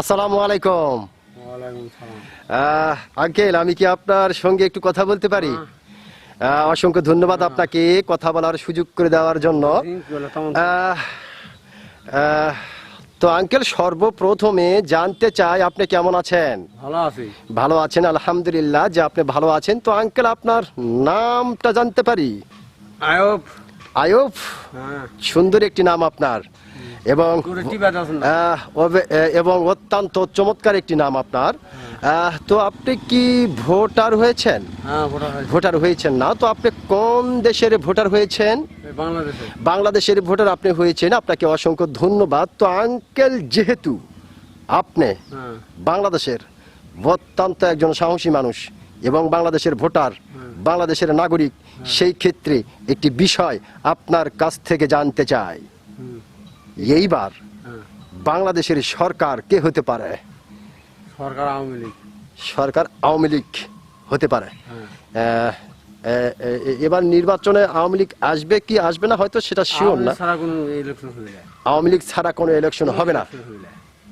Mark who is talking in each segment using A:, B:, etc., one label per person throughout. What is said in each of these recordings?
A: আসসালামু আলাইকুম। আঙ্কেল আমি কি আপনার সঙ্গে একটু কথা বলতে পারি? অসংখ্য ধন্যবাদ আপনাকে কথা বলার সুযোগ করে দেওয়ার জন্য। তো আঙ্কেল সর্বপ্রথমে জানতে চাই আপনি কেমন আছেন?
B: ভালো আছি।
A: ভালো আছেন আলহামদুলিল্লাহ যে আপনি ভালো আছেন। তো আঙ্কেল আপনার নামটা জানতে পারি?
B: আয়ব
A: আয়ুব
B: হ্যাঁ।
A: সুন্দর একটি নাম আপনার। এবং এবং অত্যন্ত চমৎকার একটি নাম আপনার। তো আপনি কি ভোটার হয়েছেন?
B: হ্যাঁ
A: ভোটার হয়েছেন না। তো আপনি কোন দেশের ভোটার হয়েছেন? বাংলাদেশের ভোটার আপনি হয়েছেন। আপনাকে অসংখ্য ধন্যবাদ। তো আঙ্কেল যেহেতু আপনি
B: হ্যাঁ।
A: বাংলাদেশের অত্যন্ত একজন সাহসী মানুষ এবং বাংলাদেশের ভোটার বাংলাদেশের নাগরিক সেই ক্ষেত্রে একটি বিষয় আপনার কাছ থেকে জানতে চাই। এইবার
B: হ্যাঁ।
A: বাংলাদেশের সরকার কে হতে পারে?
B: সরকার আওয়ামী লীগ।
A: সরকার আওয়ামী লীগ হতে পারে।
B: হ্যাঁ।
A: এবার নির্বাচনে আওয়ামী লীগ আসবে কি আসবে না হয়তো সেটা শিওর না। আওয়ামী লীগ ছাড়া কোনো ইলেকশন হবে না।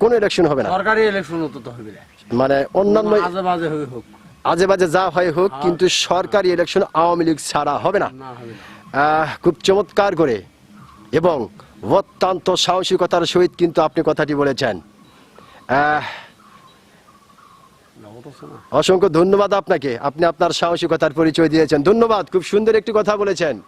A: কোনো ইলেকশন হবে না।
B: সরকারি ইলেকশন তো হবে না।
A: মানে অন্যান্য
B: আজে বাজে হবে হোক।
A: আজে বাজে যা হয় হোক কিন্তু সরকারি ইলেকশন আওয়ামী লীগ ছাড়া হবে না।
B: না হবে না।
A: আহ, খুব চমৎকার করে। এবং অত্যন্ত সাহসিকতার সহিত কিন্তু আপনি কথাটি বলেছেন। অসংখ্য ধন্যবাদ আপনাকে। আপনি আপনার সাহসিকতার পরিচয় দিয়েছেন। ধন্যবাদ, খুব সুন্দর একটি কথা বলেছেন।